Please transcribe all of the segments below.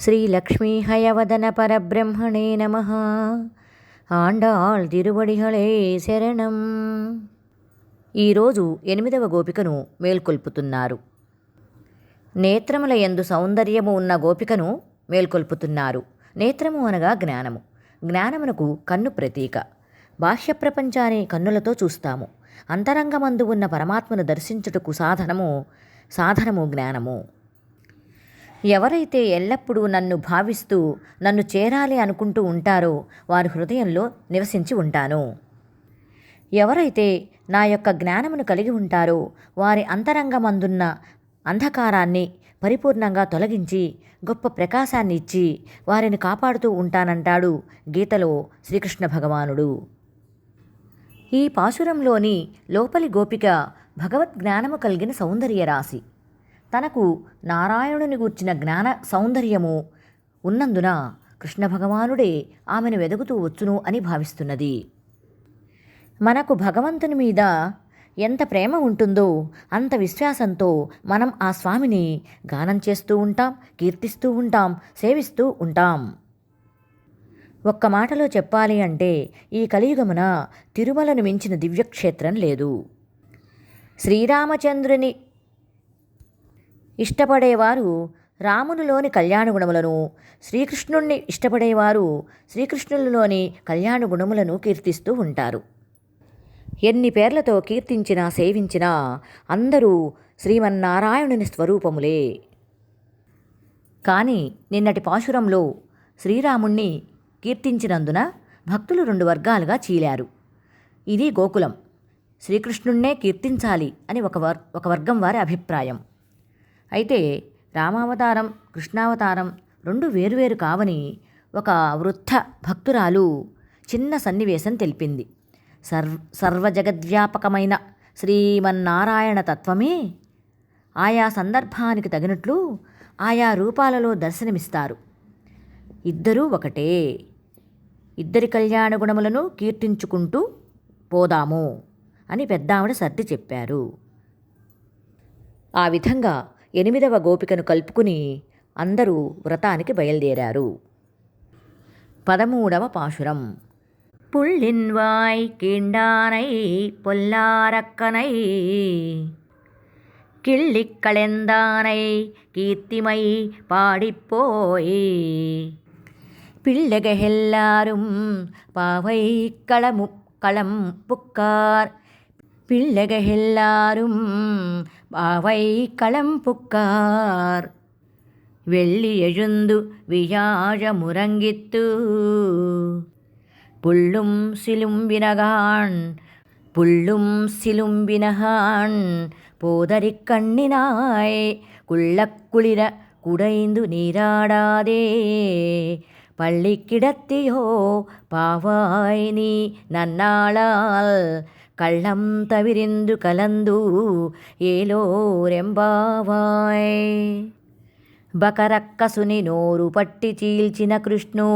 శ్రీలక్ష్మీ హయవదన పరబ్రహ్మణే నమ ఆండాళ్ తిరువడిహళే శరణం ఈరోజు ఎనిమిదవ గోపికను మేల్కొల్పుతున్నారు నేత్రముల ఎందు సౌందర్యము ఉన్న గోపికను మేల్కొల్పుతున్నారు నేత్రము అనగా జ్ఞానము జ్ఞానమునకు కన్ను ప్రతీక బాహ్య ప్రపంచాన్ని కన్నులతో చూస్తాము అంతరంగమందు ఉన్న పరమాత్మను దర్శించుటకు సాధనము సాధనము జ్ఞానము ఎవరైతే ఎల్లప్పుడూ నన్ను భావిస్తూ నన్ను చేరాలి అనుకుంటూ ఉంటారో వారి హృదయంలో నివసించి ఉంటాను. ఎవరైతే నా యొక్క జ్ఞానమును కలిగి ఉంటారో వారి అంతరంగమందున్న అంధకారాన్ని పరిపూర్ణంగా తొలగించి గొప్ప ప్రకాశాన్ని ఇచ్చి వారిని కాపాడుతూ ఉంటానంటాడు గీతలో శ్రీకృష్ణ భగవానుడు. ఈ పాశురంలోని లోపలి గోపిక భగవద్ జ్ఞానము కలిగిన సౌందర్య రాశి తనకు నారాయణుని గూర్చిన జ్ఞాన సౌందర్యము ఉన్నందున కృష్ణ భగవానుడే ఆమెను వెదుగుతూ వచ్చును అని భావిస్తున్నది. మనకు భగవంతుని మీద ఎంత ప్రేమ ఉంటుందో అంత విశ్వాసంతో మనం ఆ స్వామిని గానం చేస్తూ ఉంటాం కీర్తిస్తూ ఉంటాం సేవిస్తూ ఉంటాం. ఒక్క మాటలో చెప్పాలి అంటే ఈ కలియుగమున తిరుమలను మించిన దివ్యక్షేత్రం లేదు. శ్రీరామచంద్రుని ఇష్టపడేవారు రామునిలోని కళ్యాణ గుణములను శ్రీకృష్ణుణ్ణి ఇష్టపడేవారు శ్రీకృష్ణునిలోని కళ్యాణ గుణములను కీర్తిస్తూ ఉంటారు. ఎన్ని పేర్లతో కీర్తించినా సేవించినా అందరూ శ్రీమన్నారాయణుని స్వరూపములే. కానీ నిన్నటి పాశురంలో శ్రీరాముణ్ణి కీర్తించినందున భక్తులు రెండు వర్గాలుగా చీలారు. ఇది గోకులం. శ్రీకృష్ణుణ్ణే కీర్తించాలి అని ఒక వర్ ఒక వర్గం వారి అభిప్రాయం. అయితే రామావతారం కృష్ణావతారం రెండు వేరువేరు కావని ఒక వృద్ధ భక్తురాలు చిన్న సన్నివేశం తెలిపింది. సర్వ సర్వజగద్వ్యాపకమైన శ్రీమన్నారాయణ తత్వమే ఆయా సందర్భానికి తగినట్లు ఆయా రూపాలలో దర్శనమిస్తారు. ఇద్దరూ ఒకటే. ఇద్దరి కళ్యాణ గుణములను కీర్తించుకుంటూ పోదాము అని పెద్దావిడ సర్ది చెప్పారు. ఆ విధంగా ఎనిమిదవ గోపికను కలుపుకుని అందరూ వ్రతానికి బయలుదేరారు పదమూడవ పాశురం புள்ளின்வாய் கீண்டானை பொல்லாரக்கனை கிள்ளிக் களைந்தானை கீர்த்திமை பாடிப்போய் பிள்ளைகெல்லாரும் பாவை களமு களம் புக்கார் பிள்ளைகெல்லாரும் பாவை களம் புக்கார். வெள்ளி எழுந்து வியாழ முரங்கித்து புள்ளும் சிலும்பினகான் புள்ளும் சிலும்பினகான் போதரிக் கண்ணினாய் குள்ளக்குளிர குடைந்து நீராடாதே. பள்ளி கிடத்தியோ பாவாய் நீ நன்னாளால் கள்ளம் தவிரிந்து கலந்து ఏలోరెంబావాయ్ బకరక్కసుని నోరు పట్టి చీల్చిన కృష్ణు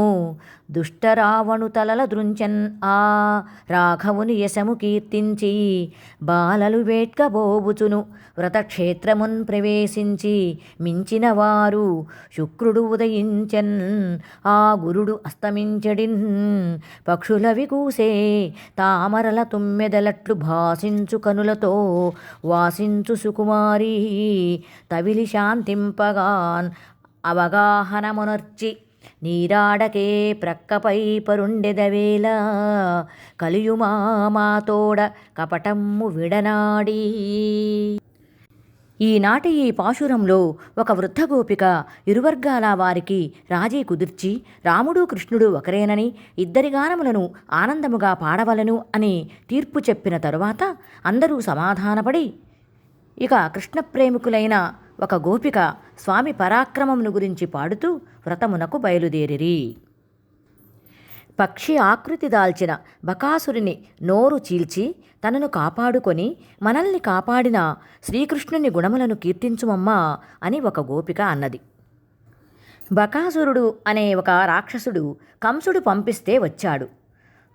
దుష్టరావణు తలల దృంచన్ ఆ రాఘవుని యశము కీర్తించి బాలలు వేట్కబోబుచును వ్రతక్షేత్రమున్ ప్రవేశించి మించిన వారు శుక్రుడు ఉదయించన్ ఆ గురుడు అస్తమించడిన్. పక్షులవి కూసే తామరల తుమ్మెదలట్లు భాసించు కనులతో వాసించు సుకుమారి తవిలి శాంతింపగాన్ అవగాహనమునర్చి నీరాడకే ప్రక్కపై పరుండెదవేళ కలియుమా మాతోడ కపటమ్ము విడనాడి ఈనాటి ఈ పాశురంలో ఒక వృద్ధ గోపిక ఇరువర్గాల వారికి రాజీ కుదిర్చి రాముడు కృష్ణుడు ఒకరేనని ఇద్దరి గానములను ఆనందముగా పాడవలను అని తీర్పు చెప్పిన తరువాత అందరూ సమాధానపడి ఇక కృష్ణ ప్రేమికులైన ఒక గోపిక స్వామి పరాక్రమమును గురించి పాడుతూ వ్రతమునకు బయలుదేరిరి. పక్షి ఆకృతి దాల్చిన బకాసురుని నోరు చీల్చి తనను కాపాడుకొని మనల్ని కాపాడిన శ్రీకృష్ణుని గుణములను కీర్తించుమమ్మా అని ఒక గోపిక అన్నది. బకాసురుడు అనే ఒక రాక్షసుడు కంసుడు పంపిస్తే వచ్చాడు.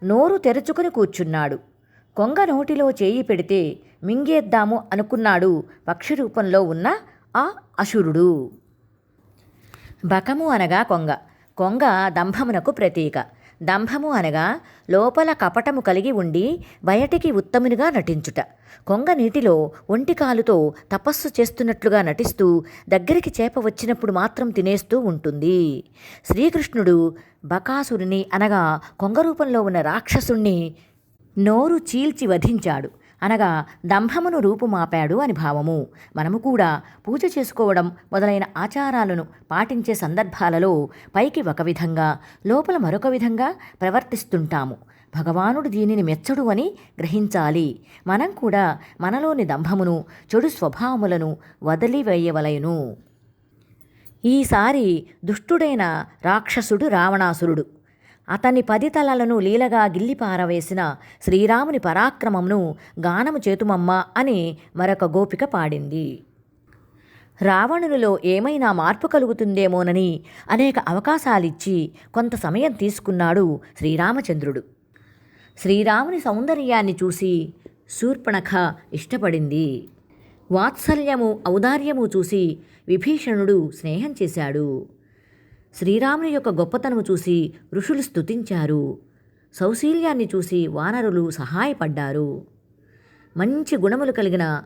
నోరు తెరుచుకుని కూర్చున్నాడు. కొంగ నోటిలో చేయి పెడితే మింగేద్దాము అనుకున్నాడు పక్షి రూపంలో ఉన్న ఆ అసురుడు. బకము అనగా కొంగ. కొంగ దంభమునకు ప్రతీక. దంభము అనగా లోపల కపటము కలిగి ఉండి బయటికి ఉత్తమునిగా నటించుట. కొంగ నీటిలో ఒంటి కాలుతో తపస్సు చేస్తున్నట్లుగా నటిస్తూ దగ్గరికి చేప వచ్చినప్పుడు మాత్రం తినేస్తూ ఉంటుంది. శ్రీకృష్ణుడు బకాసురుని అనగా కొంగ రూపంలో ఉన్న రాక్షసుణ్ణి నోరు చీల్చి వధించాడు. అనగా దంభమును రూపుమాపాడు అని భావము. మనము కూడా పూజ చేసుకోవడం మొదలైన ఆచారాలను పాటించే సందర్భాలలో పైకి ఒక విధంగా లోపల మరొక విధంగా ప్రవర్తిస్తుంటాము. భగవానుడు దీనిని మెచ్చడు అని గ్రహించాలి. మనం కూడా మనలోని దంభమును చెడు స్వభావములను వదిలివేయవలయును ఈసారి దుష్టుడైన రాక్షసుడు రావణాసురుడు అతని పది తలలను లీలగా గిల్లి పారవేసిన శ్రీరాముని పరాక్రమమును గానము చేతుమమ్మ అని మరొక గోపిక పాడింది. రావణునిలో ఏమైనా మార్పు కలుగుతుందేమోనని అనేక అవకాశాలిచ్చి కొంత సమయం తీసుకున్నాడు శ్రీరామచంద్రుడు. శ్రీరాముని సౌందర్యాన్ని చూసి శూర్పణఖ ఇష్టపడింది. వాత్సల్యము ఔదార్యము చూసి విభీషణుడు స్నేహం చేశాడు. శ్రీరాముని యొక్క గొప్పతనము చూసి ఋషులు స్తుతించారు. సౌశీల్యాన్ని చూసి వానరులు సహాయపడ్డారు. మంచి గుణములు కలిగిన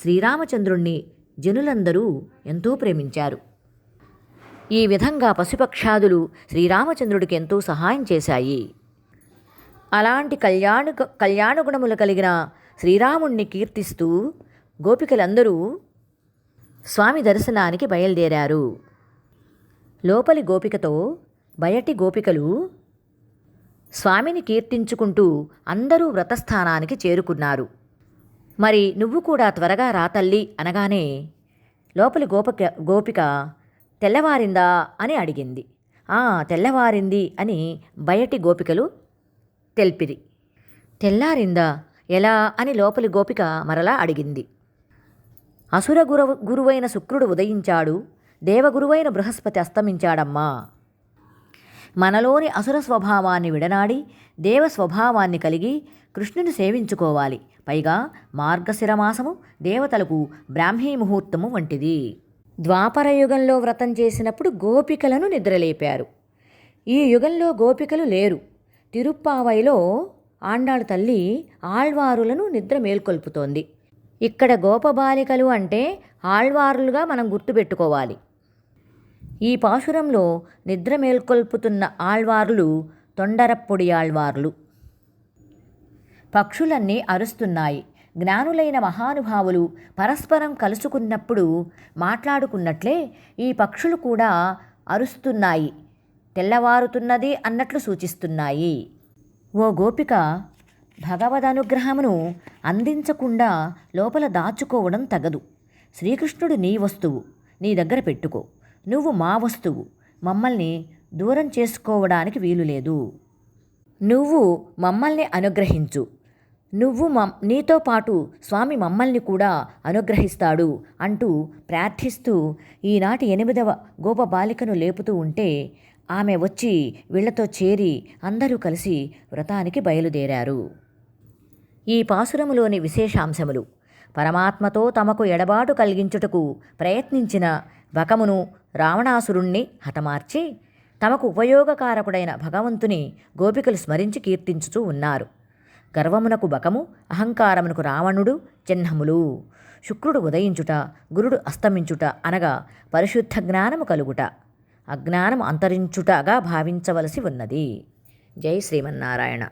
శ్రీరామచంద్రుణ్ణి జనులందరూ ఎంతో ప్రేమించారు. ఈ విధంగా పశుపక్షాదులు శ్రీరామచంద్రుడికి ఎంతో సహాయం చేశాయి. అలాంటి కళ్యాణ కళ్యాణ గుణములు కలిగిన శ్రీరాముణ్ణి కీర్తిస్తూ గోపికలందరూ స్వామి దర్శనానికి బయలుదేరారు. లోపలి గోపికతో బయటి గోపికలు స్వామిని కీర్తించుకుంటూ అందరూ వ్రతస్థానానికి చేరుకున్నారు. మరి నువ్వు కూడా త్వరగా రా తల్లి అనగానే లోపలి గోపిక గోపిక తెల్లవారిందా అని అడిగింది. ఆ తెల్లవారింది అని బయటి గోపికలు తెలిపిరి. తెల్లారిందా? ఎలా? అని లోపలి గోపిక మరలా అడిగింది. అసుర గురువైన శుక్రుడు ఉదయించాడు. దేవగురువైన బృహస్పతి అస్తమించాడమ్మా. మనలోని అసుర స్వభావాన్ని విడనాడి దేవ స్వభావాన్ని కలిగి కృష్ణుని సేవించుకోవాలి. పైగా మార్గశిరమాసము దేవతలకు బ్రాహ్మీ ముహూర్తము వంటిది. ద్వాపర యుగంలో వ్రతం చేసినప్పుడు గోపికలను నిద్రలేపారు. ఈ యుగంలో గోపికలు లేరు. తిరుప్పావైలో ఆండాడు తల్లి ఆళ్వారులను నిద్ర మేల్కొల్పుతోంది. ఇక్కడ గోపబాలికలు అంటే ఆళ్వారులుగా మనం గుర్తుపెట్టుకోవాలి. ఈ పాశురంలో నిద్ర మేల్కొల్పుతున్న ఆళ్వార్లు తొండరప్పొడి ఆళ్వార్లు. పక్షులన్నీ అరుస్తున్నాయి. జ్ఞానులైన మహానుభావులు పరస్పరం కలుసుకున్నప్పుడు మాట్లాడుకున్నట్లే ఈ పక్షులు కూడా అరుస్తున్నాయి. తెల్లవారుతున్నది అన్నట్లు సూచిస్తున్నాయి. ఓ గోపిక భగవదనుగ్రహమును అందించకుండా లోపల దాచుకోవడం తగదు. శ్రీకృష్ణుడు నీ వస్తువు నీ దగ్గర పెట్టుకో. నువ్వు మా వస్తువు. మమ్మల్ని దూరం చేసుకోవడానికి వీలు లేదు. నువ్వు మమ్మల్ని అనుగ్రహించు. నువ్వు మమ్ నీతో పాటు స్వామి మమ్మల్ని కూడా అనుగ్రహిస్తాడు అంటూ ప్రార్థిస్తూ ఈనాటి ఎనిమిదవ గోప బాలికను లేపుతూ ఉంటే ఆమె వచ్చి వీళ్ళతో చేరి అందరూ కలిసి వ్రతానికి బయలుదేరారు. ఈ పాసురములోని విశేషాంశములు. పరమాత్మతో తమకు ఎడబాటు కలిగించుటకు ప్రయత్నించిన వకమును రావణాసురుణ్ణి హతమార్చి తమకు ఉపయోగకారకుడైన భగవంతుని గోపికలు స్మరించి కీర్తించుతూ ఉన్నారు. గర్వమునకు బకము అహంకారమునకు రావణుడు చిహ్నములు. శుక్రుడు ఉదయించుట గురుడు అస్తమించుట అనగా పరిశుద్ధ జ్ఞానము కలుగుట అజ్ఞానం అంతరించుటగా భావించవలసి ఉన్నది. జై శ్రీమన్నారాయణ.